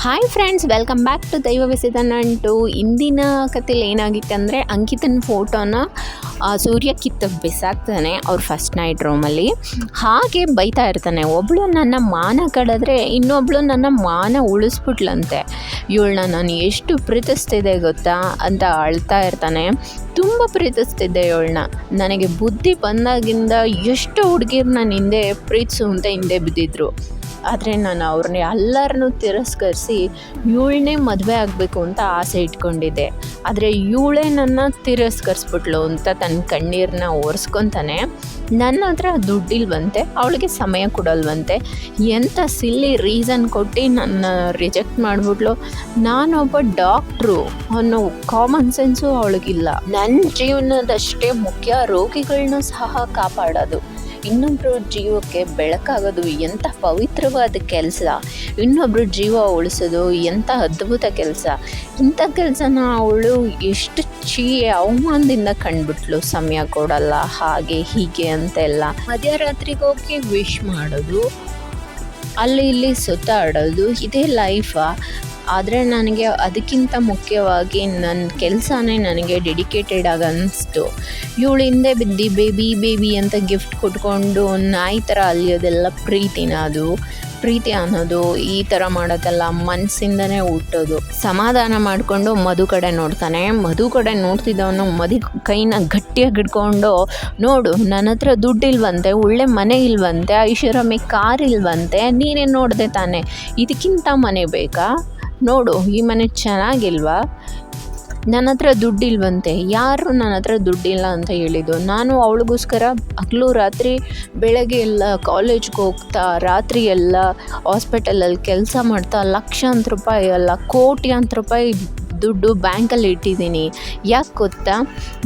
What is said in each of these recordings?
Hi friends welcome back to ದೈವ ವಿಸಿತನ ನಂಟು ಇಂದಿನ ಕಥೆಲಿ ಏನಾಗಿತ್ತು ಅಂದರೆ ಅಂಕಿತನ ಫೋಟೋನ ಸೂರ್ಯ ಕಿತ್ತ ಬಿಸಾಕ್ತಾನೆ ಅವ್ರ ಫಸ್ಟ್ ನೈಟ್ ರೂಮಲ್ಲಿ ಹಾಗೆ ಬೈತಾ ಇರ್ತಾನೆ ಒಬ್ಬಳು ನನ್ನ ಮಾನ ಕಡಿದ್ರೆ ಇನ್ನೊಬ್ಳು ನನ್ನ ಮಾನ ಉಳಿಸ್ಬಿಟ್ಲಂತೆ. ಇವಳನ್ನ ನಾನು ಎಷ್ಟು ಪ್ರೀತಿಸ್ತಿದೆ ಗೊತ್ತಾ? ಅಂತ ಅಳ್ತಾ ಇರ್ತಾನೆ. ತುಂಬ ಪ್ರೀತಿಸ್ತಿದ್ದೆ ಇವಳನ್ನ. ನನಗೆ ಬುದ್ಧಿ ಬಂದಾಗಿಂದ ಎಷ್ಟು ಹುಡುಗಿರು ನನ್ನ ಹಿಂದೆ ಪ್ರೀತಿಸು ಅಂತ ಹಿಂದೆ ಬಿದ್ದಿದ್ರು. ಆದರೆ ನಾನು ಅವ್ರನ್ನ ಎಲ್ಲರನ್ನೂ ತಿರಸ್ಕರಿಸಿ ಇವಳನ್ನೇ ಮದುವೆ ಆಗಬೇಕು ಅಂತ ಆಸೆ ಇಟ್ಕೊಂಡಿದ್ದೆ. ಆದರೆ ಇವಳೇ ನನ್ನ ತಿರಸ್ಕರಿಸ್ಬಿಟ್ಲು ಅಂತ ತನ್ನ ಕಣ್ಣೀರನ್ನ ಒರೆಸ್ಕೊತಾನೆ. ನನ್ನ ಹತ್ರ ದುಡ್ಡಿಲ್ವಂತೆ, ಅವಳಿಗೆ ಸಮಯ ಕೊಡಲ್ವಂತೆ ಎಂಥ ಸಿಲ್ಲಿ ರೀಸನ್ ಕೊಟ್ಟು ನನ್ನ ರಿಜೆಕ್ಟ್ ಮಾಡಿಬಿಟ್ಲು. ನಾನೊಬ್ಬ ಡಾಕ್ಟ್ರು ಅನ್ನೋ ಕಾಮನ್ ಸೆನ್ಸು ಅವಳಿಗಿಲ್ಲ. ನನ್ನ ಜೀವನದಷ್ಟೇ ಮುಖ್ಯ ರೋಗಿಗಳನ್ನೂ ಸಹ ಕಾಪಾಡೋದು. ಇನ್ನೊಬ್ಬರ ಜೀವಕ್ಕೆ ಬೆಳಕಾಗೋದು ಎಂಥ ಪವಿತ್ರವಾದ ಕೆಲಸ. ಇನ್ನೊಬ್ಬರ ಜೀವ ಉಳಿಸೋದು ಎಂಥ ಅದ್ಭುತ ಕೆಲಸ. ಇಂಥ ಕೆಲಸನ ಅವಳು ಎಷ್ಟು ಚೀ ಅವಮಾನದಿಂದ ಕಂಡುಬಿಟ್ಲು ಸಮಯ ಕೊಡಲ್ಲ, ಹಾಗೆ ಹೀಗೆ ಅಂತೆಲ್ಲ. ಮಧ್ಯರಾತ್ರಿಗೆ ಹೋಗಿ ವಿಶ್ ಮಾಡೋದು, ಅಲ್ಲಿ ಇಲ್ಲಿ ಸುತ್ತಾಡೋದು, ಇದೇ ಲೈಫಾ ಆದರೆ ನನಗೆ ಅದಕ್ಕಿಂತ ಮುಖ್ಯವಾಗಿ ನನ್ನ ಕೆಲಸನೇ ನನಗೆ ಡೆಡಿಕೇಟೆಡ್ ಆಗಿ ಅನ್ನಿಸ್ತು ಇವಳು ಹಿಂದೆ ಬಿದ್ದು ಬೇಬಿ ಬೇಬಿ ಅಂತ ಗಿಫ್ಟ್ ಕೊಟ್ಕೊಂಡು ನಾಯಿ ಥರ ಅಲಿಯೋದೆಲ್ಲ ಪ್ರೀತಿನ ಅದು. ಪ್ರೀತಿ ಅನ್ನೋದು ಈ ಥರ ಮಾಡೋದೆಲ್ಲ ಮನಸ್ಸಿಂದನೇ ಹುಟ್ಟೋದು. ಸಮಾಧಾನ ಮಾಡಿಕೊಂಡು ಮಧು ಕಡೆ ನೋಡ್ತಾನೆ. ಮಧು ಕಡೆ ನೋಡ್ತಿದ್ದವನು ಮದು ಕೈನ ಗಟ್ಟಿಯಾಗಿ ಹಿಡ್ಕೊಂಡು, ನೋಡು ನನ್ನ ಹತ್ರ ದುಡ್ಡು ಇಲ್ವಂತೆ, ಒಳ್ಳೆ ಮನೆ ಇಲ್ವಂತೆ, ಐಷಾರಾಮಿ ಕಾರ್ ಇಲ್ವಂತೆ, ನೀನೇ ನೋಡಿದೆ ತಾನೆ. ಇದಕ್ಕಿಂತ ಮನೆ ಬೇಕಾ? ನೋಡು, ಈ ಮನೆ ಚೆನ್ನಾಗಿಲ್ವಾ? ನನ್ನ ಹತ್ರ ದುಡ್ಡಿಲ್ವಂತೆ. ಯಾರು ನನ್ನ ಹತ್ರ ದುಡ್ಡಿಲ್ಲ ಅಂತ ಹೇಳಿದ್ದು? ನಾನು ಅವಳಿಗೋಸ್ಕರ ಹಗಲು ರಾತ್ರಿ ಬೆಳಗ್ಗೆ ಎಲ್ಲ ಕಾಲೇಜ್ಗೆ ಹೋಗ್ತಾ, ರಾತ್ರಿ ಎಲ್ಲ ಹಾಸ್ಪಿಟಲಲ್ಲಿ ಕೆಲಸ ಮಾಡ್ತಾ ಲಕ್ಷಾಂತರ ರೂಪಾಯಿ ಅಲ್ಲ, ಕೋಟ್ಯಾಂತರ ರೂಪಾಯಿ ದುಡ್ಡು ಬ್ಯಾಂಕಲ್ಲಿ ಇಟ್ಟಿದ್ದೀನಿ. ಯಾಕೆ ಗೊತ್ತಾ?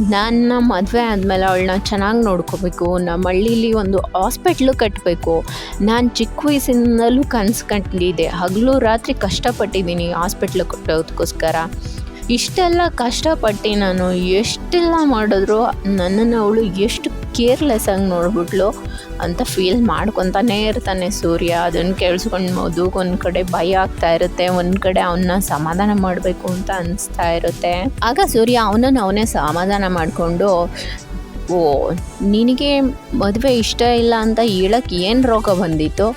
ನನ್ನ ಮದುವೆ ಆದಮೇಲೆ ಅವಳನ್ನ ಚೆನ್ನಾಗಿ ನೋಡ್ಕೋಬೇಕು. ನಮ್ಮ ಹಳ್ಳೀಲಿ ಒಂದು ಹಾಸ್ಪಿಟ್ಲು ಕಟ್ಟಬೇಕು ನಾನು ಚಿಕ್ಕ ವಯಸ್ಸಿನಲ್ಲೂ ಕನಸು ಕಂಡಿದ್ದೆ ಹಗಲು ರಾತ್ರಿ ಕಷ್ಟಪಟ್ಟಿದ್ದೀನಿ ಹಾಸ್ಪಿಟ್ಲು ಕಟ್ಟೋದಕ್ಕೋಸ್ಕರ. ಇಷ್ಟೆಲ್ಲ ಕಷ್ಟಪಟ್ಟು ನಾನು ಎಷ್ಟೆಲ್ಲ ಮಾಡಿದ್ರು ನನ್ನನ್ನು ಅವಳು ಎಷ್ಟು ಕೇರ್ಲೆಸ್ ಆಗಿ ನೋಡ್ಬಿಟ್ಲು ಅಂತ ಫೀಲ್ ಮಾಡ್ಕೊತಾನೇ ಇರ್ತಾನೆ ಸೂರ್ಯ. ಅದನ್ನು ಕೇಳಿಸ್ಕೊಂಡು ಮದುಗೆ ಒಂದು ಕಡೆ ಭಯ ಆಗ್ತಾ ಇರುತ್ತೆ, ಒಂದು ಕಡೆ ಅವನ್ನ ಸಮಾಧಾನ ಮಾಡಬೇಕು ಅಂತ ಅನಿಸ್ತಾ ಇರುತ್ತೆ. ಆಗ ಸೂರ್ಯ ಅವನನ್ನು ಅವನೇ ಸಮಾಧಾನ ಮಾಡಿಕೊಂಡು, ಓ, ನಿನಗೆ ಮದುವೆ ಇಷ್ಟ ಇಲ್ಲ ಅಂತ ಹೇಳಕ್ಕೆ ಏನು ರೋಗ ಬಂದಿತ್ತು?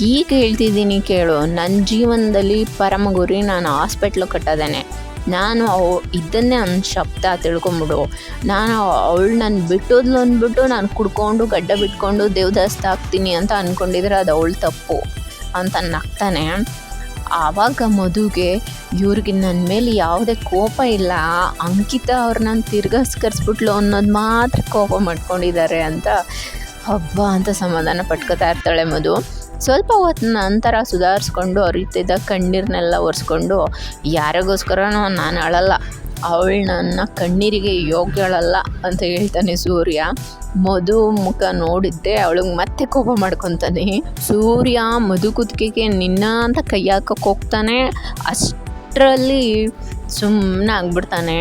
ಈಗ ಹೇಳ್ತಿದ್ದೀನಿ ಕೇಳು. ನನ್ನ ಜೀವನದಲ್ಲಿ ಪರಮ ಗುರಿ ನಾನು ಹಾಸ್ಪಿಟ್ಲು ಕಟ್ಟೋದೇನೆ. ನಾನು ಅವ ಇದನ್ನೇ ಒಂದು ಶಬ್ದ ತಿಳ್ಕೊಂಬಿಡು. ನಾನು ಅವಳು ನನ್ನ ಬಿಟ್ಟೋದ್ಲು ಅಂದ್ಬಿಟ್ಟು ನಾನು ಕುಡ್ಕೊಂಡು ಗಡ್ಡ ಬಿಟ್ಕೊಂಡು ದೇವದಾಸ್ತ ಆಗ್ತೀನಿ ಅಂತ ಅಂದ್ಕೊಂಡಿದ್ರೆ ಅದು ಅವಳು ತಪ್ಪು ಅಂತ ನಗ್ತಾನೆ. ಆವಾಗ ಮಧುಗೆ ಇವ್ರಿಗೆ ನನ್ನ ಮೇಲೆ ಯಾವುದೇ ಕೋಪ ಇಲ್ಲ. ಅಂಕಿತ ಅವ್ರನ್ನ ತಿರ್ಗಸ್ಕರಿಸ್ಬಿಟ್ಲು ಅನ್ನೋದು ಮಾತ್ರ ಕೋಪ ಮಾಡ್ಕೊಂಡಿದ್ದಾರೆ ಅಂತ ಹಬ್ಬ ಅಂತ ಸಮಾಧಾನ ಪಟ್ಕೋತಾ ಇರ್ತಾಳೆ ಮಧು. ಸ್ವಲ್ಪ ಹೊತ್ತು ನಂತರ ಸುಧಾರಿಸ್ಕೊಂಡು ಅರಿತಿದ್ದ ಕಣ್ಣೀರನ್ನೆಲ್ಲ ಒರೆಸ್ಕೊಂಡು ಯಾರಿಗೋಸ್ಕರನೋ ನಾನು ಅಳಲ್ಲ. ಅವಳು ನನ್ನ ಕಣ್ಣೀರಿಗೆ ಯೋಗ್ಯಳಲ್ಲ ಅಂತ ಹೇಳ್ತಾನೆ ಸೂರ್ಯ. ಮಧು ಮುಖ ನೋಡಿದ್ದೆ ಅವಳಿಗೆ ಮತ್ತೆ ಕೋಪ ಮಾಡ್ಕೊತಾನೆ. ಸೂರ್ಯ ಮಧು ಕುತ್ತಿಗೆಗೆ ನಿನ್ನ ಅಂತ ಕೈ ಹಾಕಕ್ಕೆ ಹೋಗ್ತಾನೆ. ಅಷ್ಟರಲ್ಲಿ ಸುಮ್ಮನೆ ಆಗ್ಬಿಡ್ತಾನೆ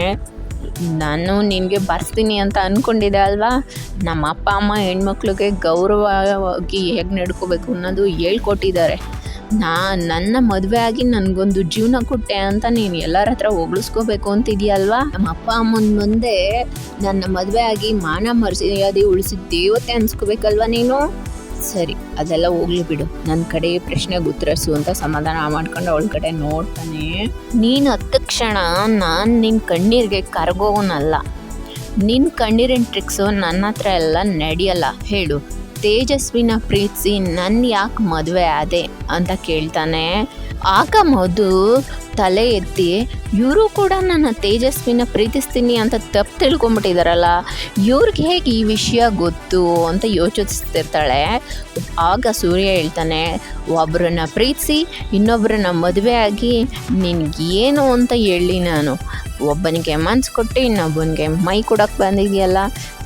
ನಾನು ನಿನಗೆ ಬರ್ತೀನಿ ಅಂತ ಅಂದ್ಕೊಂಡಿದ್ದೆ ಅಲ್ವಾ? ನಮ್ಮ ಅಪ್ಪ, ಅಮ್ಮ, ಹೆಣ್ಮಕ್ಳಿಗೆ ಗೌರವವಾಗಿ ಹೇಗೆ ನಡ್ಕೋಬೇಕು ಅನ್ನೋದು ಹೇಳ್ಕೊಟ್ಟಿದ್ದಾರೆ. ನಾ, ನನ್ನ ಮದುವೆ ಆಗಿ ನನಗೊಂದು ಜೀವನ ಕೊಟ್ಟೆ ಅಂತ ನೀನು ಎಲ್ಲರ ಹತ್ರ ಹೊಗಳಿಸ್ಕೋಬೇಕು ಅಂತಿದೆಯಲ್ವಾ? ನಮ್ಮ ಅಪ್ಪ, ಅಮ್ಮನ ಮುಂದೆ ನನ್ನ ಮದುವೆ ಆಗಿ ಮಾನ ಮರ್ಯಾದೆ ಉಳಿಸಿದ ದೇವತೆ ಅನ್ಸ್ಕೋಬೇಕಲ್ವಾ ನೀನು? ಸರಿ, ಅದೆಲ್ಲ ಹೋಗ್ಲಿ ಬಿಡು. ನನ್ನ ಕಡೆ ಪ್ರಶ್ನೆಗೆ ಉತ್ತರಿಸು ಅಂತ ಸಮಾಧಾನ ಮಾಡ್ಕೊಂಡು ಅವಳ ಕಡೆ ನೋಡ್ತಾನೆ. ನೀನು ಹತ್ತ ಕ್ಷಣ ನಾನು ನಿನ್ನ ಕಣ್ಣೀರಿಗೆ ಕರಗೋವನಲ್ಲ ನಿನ್ನ ಕಣ್ಣೀರಿನ ಟ್ರಿಕ್ಸು ನನ್ನ ಹತ್ರ ಎಲ್ಲ ನಡೆಯಲ್ಲ. ಹೇಳು, ತೇಜಸ್ವಿನ ಪ್ರೀತಿಸಿ ನನ್ನ ಯಾಕೆ ಮದುವೆ ಆದೆ ಅಂತ ಕೇಳ್ತಾನೆ. ಆಗ ಮಧು ತಲೆ ಎತ್ತಿ, ಇವರು ಕೂಡ ನನ್ನ ತೇಜಸ್ವಿನ ಪ್ರೀತಿಸ್ತೀನಿ ಅಂತ ತಪ್ಪು ತಿಳ್ಕೊಂಬಿಟ್ಟಿದಾರಲ್ಲ ಇವ್ರಿಗೆ ಹೇಗೆ ಈ ವಿಷಯ ಗೊತ್ತು? ಅಂತ ಯೋಚಿಸ್ತಿರ್ತಾಳೆ. ಆಗ ಸೂರ್ಯ ಹೇಳ್ತಾನೆ ಒಬ್ಬರನ್ನ ಪ್ರೀತಿಸಿ ಇನ್ನೊಬ್ಬರನ್ನ ಮದುವೆ ಆಗಿ ನಿನಗೇನು ಅಂತ ಹೇಳಿ ನಾನು. ಒಬ್ಬನಿಗೆ ಮನ್ಸು ಕೊಟ್ಟು ಇನ್ನೊಬ್ಬನಿಗೆ ಮೈ ಕೊಡೋಕ್ಕೆ ಬಂದಿದೆಯಲ್ಲ,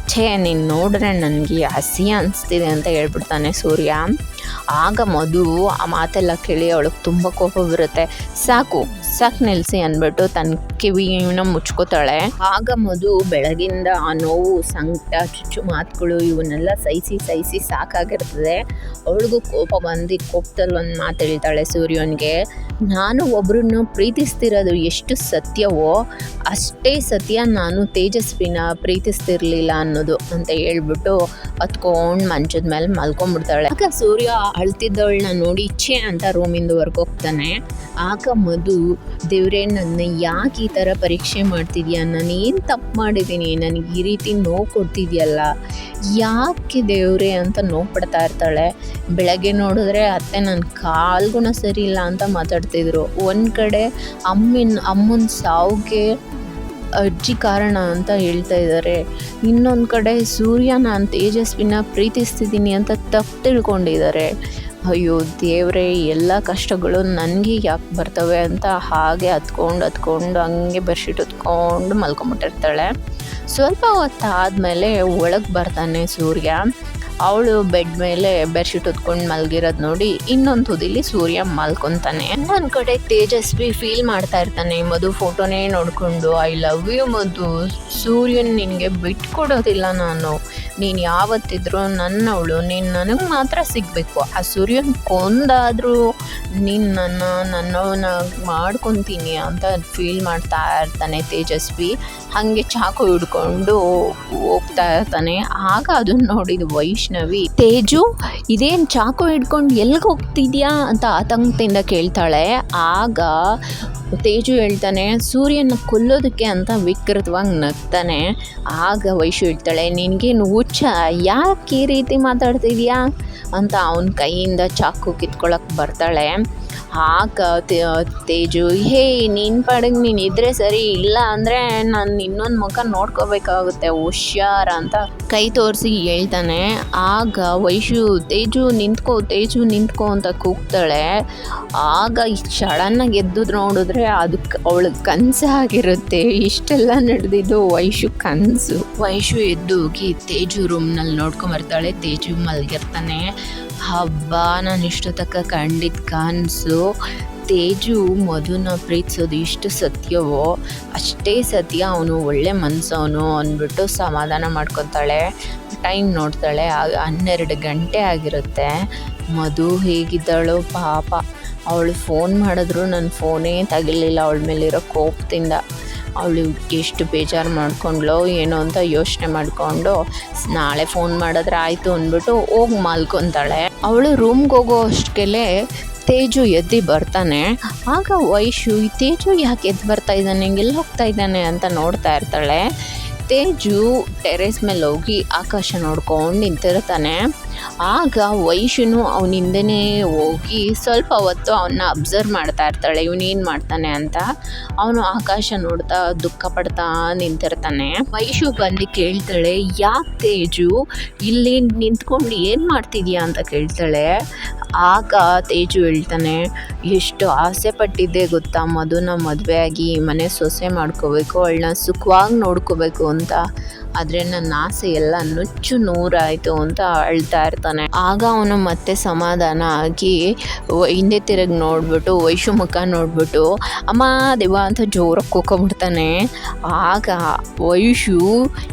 ಛೇ, ನೀನು ನೋಡ್ರೆ ನನಗೆ ಹಸಿ ಅನಿಸ್ತಿದೆ ಅಂತ ಹೇಳ್ಬಿಡ್ತಾನೆ ಸೂರ್ಯ. ಆಗ ಮಧು ಆ ಮಾತೆಲ್ಲ ಕೇಳಿ ಅವಳಿಗೆ ತುಂಬ ಕೋಪ ಬರುತ್ತೆ. ಸಾಕು ಸಾಕು ನಿಲ್ಲಿಸಿ ಅಂದ್ಬಿಟ್ಟು ತನ್ನ ಕಿವಿನ ಮುಚ್ಕೋತಾಳೆ. ಆಗ ಮಧು ಬೆಳಗಿಂದ ಆ ನೋವು, ಸಂಕಟ, ಚುಚ್ಚು ಮಾತುಗಳು ಇವನ್ನೆಲ್ಲ ಸಹಿಸಿ ಸಹಿಸಿ ಸಾಕಾಗಿರ್ತದೆ. ಅವಳಿಗೂ ಕೋಪ ಬಂದು ಕೋಪದಲ್ಲಿ ಒಂದು ಮಾತು ಹೇಳ್ತಾಳೆ ಸೂರ್ಯನಿಗೆ, ನಾನು ಒಬ್ಬರನ್ನು ಪ್ರೀತಿಸ್ತಿರೋದು ಎಷ್ಟು ಸತ್ಯವೋ, ಅಷ್ಟೇ ಸತ್ಯ ನಾನು ತೇಜಸ್ವಿನ ಪ್ರೀತಿಸ್ತಿರ್ಲಿಲ್ಲ ಅನ್ನೋದು, ಅಂತ ಹೇಳ್ಬಿಟ್ಟು ಹತ್ಕೊಂಡು ಮಂಚದ ಮೇಲೆ ಮಲ್ಕೊಂಡ್ಬಿಡ್ತಾಳೆ. ಆಗ ಸೂರ್ಯ ಅಳ್ತಿದ್ದವಳನ್ನ ನೋಡಿ ಛೇ ಅಂತ ರೂಮಿಂದ ಹೊರ್ಗೋಗ್ತಾನೆ ಆಗ ಮಧು, ದೇವ್ರೇ, ನನ್ನ ಯಾಕೆ ಈ ಥರ ಪರೀಕ್ಷೆ ಮಾಡ್ತಿದ್ಯಾ? ನಾನು ಏನು ತಪ್ಪು ಮಾಡಿದ್ದೀನಿ? ನನಗೆ ಈ ರೀತಿ ನೋವು ಕೊಡ್ತಿದ್ಯಲ್ಲ. ಯಾಕೆ ದೇವ್ರೆ ಅಂತ ನೋವು ಪಡ್ತಾ ಇರ್ತಾಳೆ. ಬೆಳಗ್ಗೆ ನೋಡಿದ್ರೆ ಅತ್ತೆ ನನ್ನ ಕಾಲ್ಗುಣ ಸರಿ ಇಲ್ಲ ಅಂತ ಮಾತಾಡ್ತಿದ್ರು. ಒಂದು ಕಡೆ ಅಮ್ಮಿನ, ಅಮ್ಮನ ಸಾವಿಗೆ ಅಜ್ಜಿ ಕಾರಣ ಅಂತ ಹೇಳ್ತಾ ಇದ್ದಾರೆ. ಇನ್ನೊಂದು ಕಡೆ ಸೂರ್ಯ ನಾನು ತೇಜಸ್ವಿನ ಪ್ರೀತಿಸ್ತಿದ್ದೀನಿ ಅಂತ ತಪ್ಪು ತಿಳ್ಕೊಂಡಿದ್ದಾರೆ. ಅಯ್ಯೋ ದೇವರೇ, ಎಲ್ಲ ಕಷ್ಟಗಳು ನನಗೆ ಯಾಕೆ ಬರ್ತವೆ ಅಂತ ಹಾಗೆ ಹತ್ಕೊಂಡು ಹತ್ಕೊಂಡು ಹಂಗೆ ಬೆಡ್ಶೀಟ್ ಹೊತ್ಕೊಂಡು ಮಲ್ಕೊಂಬಿಟ್ಟಿರ್ತಾಳೆ. ಸ್ವಲ್ಪ ಹೊತ್ತಾದಮೇಲೆ ಒಳಗೆ ಬರ್ತಾನೆ ಸೂರ್ಯ. ಅವಳು ಬೆಡ್ ಮೇಲೆ ಬೆಡ್ಶೀಟ್ ಹೊತ್ಕೊಂಡು ಮಲಗಿರೋದು ನೋಡಿ ಇನ್ನೊಂದು ತುದಿಲಿ ಸೂರ್ಯ ಮಲ್ಕೊಂತಾನೆ. ಇನ್ನೊಂದು ಕಡೆ ತೇಜಸ್ವಿ ಫೀಲ್ ಮಾಡ್ತಾ ಇರ್ತಾನೆ. ಮಧು ಫೋಟೋನೇ ನೋಡಿಕೊಂಡು ಐ ಲವ್ ಯು ಮಧು. ಸೂರ್ಯನ್ ನಿನಗೆ ಬಿಟ್ಕೊಡೋದಿಲ್ಲ ನಾನು. ನೀನು ಯಾವತ್ತಿದ್ರು ನನ್ನವಳು. ನೀನು ನನಗೆ ಮಾತ್ರ ಸಿಗಬೇಕು. ಆ ಸೂರ್ಯನ ಕೊಂದಾದರೂ ನೀನು ನನ್ನ ನನ್ನವನ ಮಾಡ್ಕೊತೀನಿ ಅಂತ ಫೀಲ್ ಮಾಡ್ತಾ ಇರ್ತಾನೆ ತೇಜಸ್ವಿ. ಹಾಗೆ ಚಾಕು ಹಿಡ್ಕೊಂಡು ಹೋಗ್ತಾ ಇರ್ತಾನೆ. ಆಗ ಅದನ್ನ ನೋಡಿದ ವೈಷ್ಣವಿ, ತೇಜು, ಇದೇನು ಚಾಕು ಹಿಡ್ಕೊಂಡು ಎಲ್ಲಿಗೆ ಹೋಗ್ತಿದ್ಯಾ ಅಂತ ಆತಂಕದಿಂದ ಕೇಳ್ತಾಳೆ. ಆಗ ತೇಜು ಹೇಳ್ತಾನೆ ಸೂರ್ಯನ ಕೊಲ್ಲೋದಕ್ಕೆ ಅಂತ ವಿಕೃತವಾಗಿ ನಗ್ತಾನೆ. ಆಗ ವೈಶು ಹೇಳ್ತಾಳೆ ನಿನಗೇನು ಹುಚ್ಚ ಯಾಕೆ ಈ ರೀತಿ ಮಾತಾಡ್ತಿದ್ಯಾ? ಅಂತ ಅವನ ಕೈಯಿಂದ ಚಾಕು ಕಿತ್ಕೊಳಕ್ಕೆ ಬರ್ತಾಳೆ. ಆಗ ತೇಜು, ಹೇ ನಿನ್ನ ಪಾಡಿಗೆ ನೀನು ಇದ್ರೆ ಸರಿ ಇಲ್ಲ ಅಂದರೆ ನಾನು ಇನ್ನೊಂದು ಮುಖ ನೋಡ್ಕೋಬೇಕಾಗುತ್ತೆ, ಹುಷಾರ ಅಂತ ಕೈ ತೋರಿಸಿ ಹೇಳ್ತಾನೆ. ಆಗ ವೈಶು, ತೇಜು ನಿಂತ್ಕೋ ತೇಜು ನಿಂತ್ಕೋ ಅಂತ ಕೂಗ್ತಾಳೆ. ಆಗ ಸಡನ್ನಾಗಿ ಎದ್ದು ನೋಡಿದ್ರೆ ಅದಕ್ಕೆ ಅವಳಿಗೆ ಕನಸಾಗಿರುತ್ತೆ ಇಷ್ಟೆಲ್ಲ ನಡೆದಿದ್ದು ವೈಶು ಕನಸು. ವೈಶು ಎದ್ದು ಹೋಗಿ ತೇಜು ರೂಮ್ನಲ್ಲಿ ನೋಡ್ಕೊಂಬರ್ತಾಳೆ ತೇಜು ಮಲಗಿರ್ತಾನೆ. ಹಬ್ಬ ನಾನು ಇಷ್ಟು ತಕ್ಕ ಕಂಡಿದ್ದ ಕನಸು ತೇಜು ಮಧುನ ಪ್ರೀತಿಸೋದು ಇಷ್ಟು ಸತ್ಯವೋ? ಅಷ್ಟೇ ಸತ್ಯ ಅವನು ಒಳ್ಳೆ ಮನಸ್ಸವನು ಅಂದ್ಬಿಟ್ಟು ಸಮಾಧಾನ ಮಾಡ್ಕೊತಾಳೆ. ಟೈಮ್ ನೋಡ್ತಾಳೆ. ಆಗ ಹನ್ನೆರಡು ಗಂಟೆ ಆಗಿರುತ್ತೆ. ಮಧು ಹೇಗಿದ್ದಾಳೋ ಪಾಪ. ಅವಳು ಫೋನ್ ಮಾಡಿದ್ರು ನನ್ನ ಫೋನೇ ತಗಿಲಿಲ್ಲ. ಅವಳ ಮೇಲಿರೋ ಕೋಪದಿಂದ. ಅವಳು ಎಷ್ಟು ಬೇಜಾರು ಮಾಡ್ಕೊಂಡ್ಲೋ ಏನೋ ಅಂತ ಯೋಚನೆ ಮಾಡಿಕೊಂಡು ನಾಳೆ ಫೋನ್ ಮಾಡಿದ್ರೆ ಆಯಿತು ಅಂದ್ಬಿಟ್ಟು ಹೋಗಿ ಮಲ್ಕೊತಾಳೆ. ಅವಳು ರೂಮ್ಗೆ ಹೋಗೋ ಅಷ್ಟಕ್ಕೆ ತೇಜು ಎದ್ದು ಬರ್ತಾನೆ. ಆಗ ವೈಶು, ಈ ತೇಜು ಯಾಕೆ ಎದ್ದು ಬರ್ತಾ ಇದ್ದಾನೆ? ಎಲ್ಲಿ ಹೋಗ್ತಾ ಇದ್ದಾನೆ ಅಂತ ನೋಡ್ತಾ ಇರ್ತಾಳೆ. ತೇಜು ಟೆರೇಸ್ ಮೇಲೆ ಹೋಗಿ ಆಕಾಶ ನೋಡ್ಕೊಂಡು ನಿಂತಿರ್ತಾನೆ. ಆಗ ವೈಶುನು ಅವನಿಂದನೇ ಹೋಗಿ ಸ್ವಲ್ಪ ಹೊತ್ತು ಅವನ್ನ ಅಬ್ಸರ್ವ್ ಮಾಡ್ತಾ ಇರ್ತಾಳೆ. ಇವನೇನು ಮಾಡ್ತಾನೆ ಅಂತ ಅವನು ಆಕಾಶ ನೋಡ್ತಾ ದುಃಖ ಪಡ್ತಾ ನಿಂತಿರ್ತಾನೆ. ವೈಶು ಬಂದು ಕೇಳ್ತಾಳೆ, ಯಾಕೆ ತೇಜು, ಇಲ್ಲಿ ನಿಂತ್ಕೊಂಡು ಏನು ಮಾಡ್ತಿದ್ಯಾ? ಅಂತ ಕೇಳ್ತಾಳೆ. ಆಗ ತೇಜು ಹೇಳ್ತಾನೆ, ಎಷ್ಟು ಆಸೆ ಪಟ್ಟಿದ್ದೆ ಗೊತ್ತಾ ಮಧುನ ಮದುವೆ ಆಗಿ ಮನೆ ಸೊಸೆ ಮಾಡ್ಕೋಬೇಕು, ಅವಳನ್ನ ಸುಖವಾಗಿ ನೋಡ್ಕೋಬೇಕು ಅಂತ. ಆದರೆ ನನ್ನ ಆಸೆ ಎಲ್ಲ ನುಚ್ಚು ನೂರಾಯಿತು ಅಂತ ಅಳ್ತಾ ಇರ್ತಾನೆ. ಆಗ ಅವನು ಮತ್ತೆ ಸಮಾಧಾನ ಆಗಿ ಹಿಂದೆ ತಿರುಗಿ ನೋಡ್ಬಿಟ್ಟು, ವೈಶು ಮುಖ ನೋಡ್ಬಿಟ್ಟು, ಅಮ್ಮ, ದೇವ ಅಂತ ಜೋರಾಗಿ ಕೂಕೊಂಬಿಡ್ತಾನೆ ಆಗ ವೈಶು,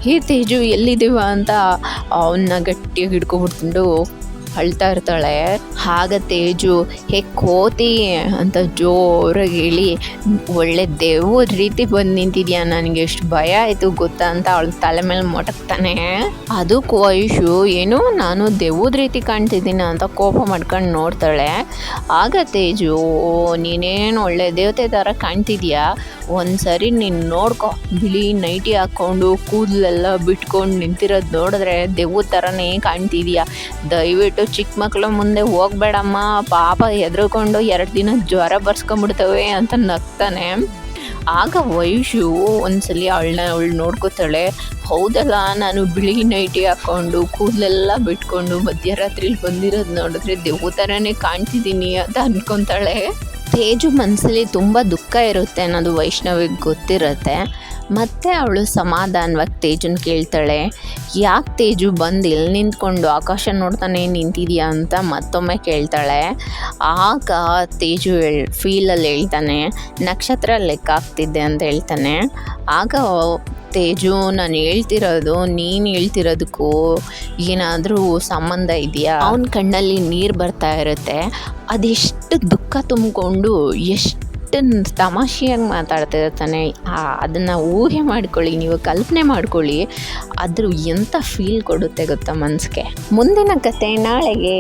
ಹೇ ತೇಜು, ಎಲ್ಲಿದ್ದೀವ? ಅಂತ ಅವನ್ನ ಗಟ್ಟಿಯಾಗಿ ಹಿಡ್ಕೊಬಿಟ್ಕೊಂಡು ಅಳ್ತಾ ಇರ್ತಾಳೆ. ಆಗ ತೇಜು, ಹೇ ಕೋತಿ, ಅಂತ ಜೋರಾಗಿ ಹೇಳಿ, ಒಳ್ಳೆ ದೇವ್ರ ರೀತಿ ಬಂದು ನಿಂತಿದ್ಯಾ ನನಗೆ, ಎಷ್ಟು ಭಯ ಆಯಿತು ಗೊತ್ತಾ? ಅಂತ ಅವಳ ತಲೆ ಮೇಲೆ ಮೊಟಕ್ತಾನೆ. ಅದು ವಯಸ್ಸು ಏನು ನಾನು ದೇವ್ದ ರೀತಿ ಕಾಣ್ತಿದ್ದೀನಿ ಅಂತ ಕೋಪ ಮಾಡ್ಕೊಂಡು ನೋಡ್ತಾಳೆ. ಆಗ ತೇಜು, ಓ, ನೀನೇನು ಒಳ್ಳೆ ದೇವತೆ ಥರ ಕಾಣ್ತಿದ್ಯಾ? ಒಂದ್ಸರಿ ನೀನು ನೋಡ್ಕೊ. ಬಿಳಿ ನೈಟಿ ಹಾಕ್ಕೊಂಡು ಕೂದಲೆಲ್ಲ ಬಿಟ್ಕೊಂಡು ನಿಂತಿರೋದು ನೋಡಿದ್ರೆ ದೇವ್ರ ಥರನೇ ಕಾಣ್ತಿದ್ಯಾ? ದಯವಿಟ್ಟು ಚಿಕ್ಕ ಮಕ್ಕಳು ಮುಂದೆ ಹೋಗ್ಬೇಡಮ್ಮ. ಪಾಪ ಹೆದ್ರಕೊಂಡು ಎರಡು ದಿನ ಜ್ವರ ಬರ್ಸ್ಕೊಂಬಿಡ್ತವೆ ಅಂತ ನಗ್ತಾನೆ. ಆಗ ವಯಸ್ಸು ಒಂದ್ಸಲಿ ಅವಳನ್ನ ಅವಳು ನೋಡ್ಕೋತಾಳೆ. ಹೌದಲ್ಲ, ನಾನು ಬಿಳಿ ನೈಟಿ ಹಾಕ್ಕೊಂಡು ಕೂದಲೆಲ್ಲ ಬಿಟ್ಕೊಂಡು ಮಧ್ಯರಾತ್ರಿಲಿ ಬಂದಿರೋದು ನೋಡಿದ್ರೆ ದೇವ್ ಥರನೇ ಕಾಣ್ತಿದ್ದೀನಿ ಅಂತ ಅಂದ್ಕೊತಾಳೆ ತೇಜು ಮನಸ್ಸಲ್ಲಿ ತುಂಬ ದುಃಖ ಇರುತ್ತೆ ಅನ್ನೋದು ವೈಷ್ಣವಿಗೆ ಗೊತ್ತಿರುತ್ತೆ. ಮತ್ತು ಅವಳು ಸಮಾಧಾನವಾಗಿ ತೇಜನ್ ಕೇಳ್ತಾಳೆ, ಯಾಕೆ ತೇಜು ಬಂದು ಇಲ್ಲಿ ನಿಂತ್ಕೊಂಡು ಆಕಾಶ ನೋಡ್ತಾನೆ ನಿಂತಿದೆಯಾ ಅಂತ ಮತ್ತೊಮ್ಮೆ ಕೇಳ್ತಾಳೆ. ಆಗ ತೇಜು ಹೇಳ್ ಫೀಲಲ್ಲಿ ಹೇಳ್ತಾನೆ, ನಕ್ಷತ್ರ ಲೆಕ್ಕ ಆಗ್ತಿದ್ದೆ ಅಂತ ಹೇಳ್ತಾನೆ. ಆಗ ತೇಜು, ನಾನು ಹೇಳ್ತಿರೋದು, ನೀನು ಹೇಳ್ತಿರೋದಕ್ಕೂ ಏನಾದರೂ ಸಂಬಂಧ ಇದೆಯಾ? ಅವನ ಕಣ್ಣಲ್ಲಿ ನೀರು ಬರ್ತಾ ಇರುತ್ತೆ. ಅದೆಷ್ಟು ದುಃಖ ತುಂಬಿಕೊಂಡು ಎಷ್ಟು ತಮಾಷೆಯಾಗಿ ಮಾತಾಡ್ತಿರ್ತಾನೆ. ಅದನ್ನು ಊಹೆ ಮಾಡ್ಕೊಳ್ಳಿ, ನೀವು ಕಲ್ಪನೆ ಮಾಡ್ಕೊಳ್ಳಿ ಅದ್ರ ಎಂಥ ಫೀಲ್ ಕೊಡುತ್ತೆ ಗೊತ್ತಾ ಮನಸ್ಸಿಗೆ ಮುಂದಿನ ಕತೆ ನಾಳೆಗೆ.